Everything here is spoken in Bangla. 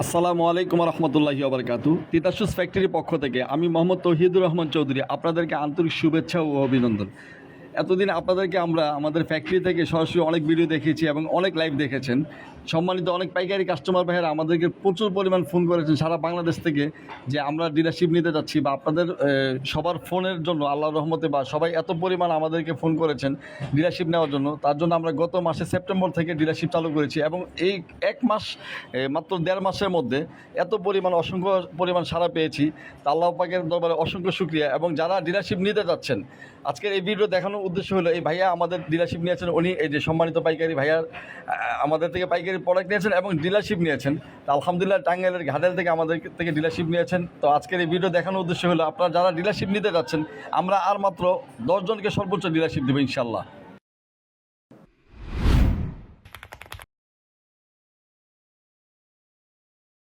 আসসালামু আলাইকুম রহমতুল্লাহি আবরকাতু তিতাসুস ফ্যাক্টরির পক্ষ থেকে আমি মোহাম্মদ তহিদুর রহমান চৌধুরী আপনাদেরকে আন্তরিক শুভেচ্ছা ও অভিনন্দন। এতদিন আপনাদেরকে আমরা আমাদের ফ্যাক্টরি থেকে সরাসরি অনেক ভিডিও দেখেছি এবং অনেক লাইভ দেখেছেন। সম্মানিত অনেক পাইকারি কাস্টমার ভাইয়েরা আমাদেরকে প্রচুর পরিমাণ ফোন করেছেন সারা বাংলাদেশ থেকে যে আমরা ডিলারশিপ নিতে যাচ্ছি বা আপনাদের সবার ফোনের জন্য আল্লাহ রহমতে বা সবাই এত পরিমাণ আমাদেরকে ফোন করেছেন ডিলারশিপ নেওয়ার জন্য, তার জন্য আমরা গত মাসে সেপ্টেম্বর থেকে ডিলারশিপ চালু করেছি এবং এই এক মাস মাত্র দেড় মাসের মধ্যে এত পরিমাণ, অসংখ্য পরিমাণ সাড়া পেয়েছি। তা আল্লাহ পাকের দরবারে অসংখ্য শুক্রিয়া এবং যারা ডিলারশিপ নিতে যাচ্ছেন, আজকের এই ভিডিও দেখানোর উদ্দেশ্য হলো, এই ভাইয়া আমাদের ডিলারশিপ নিয়েছেন, উনি এই যে সম্মানিত পাইকারি ভাইয়ার আমাদের থেকে পাইকারি প্রোডাক্ট নিয়েছেন এবং ডিলারশিপ নিয়েছেন। তো আলহামদুলিল্লাহ টাঙ্গাইলের ঘাটেল থেকে আমাদের থেকে ডিলারশিপ নিয়েছেন। তো আজকের এই ভিডিও দেখানোর উদ্দেশ্য হলো, আপনারা যারা ডিলারশিপ নিতে যাচ্ছেন, আমরা আর মাত্র দশজনকে সর্বোচ্চ ডিলারশিপ দেবো ইনশাল্লাহ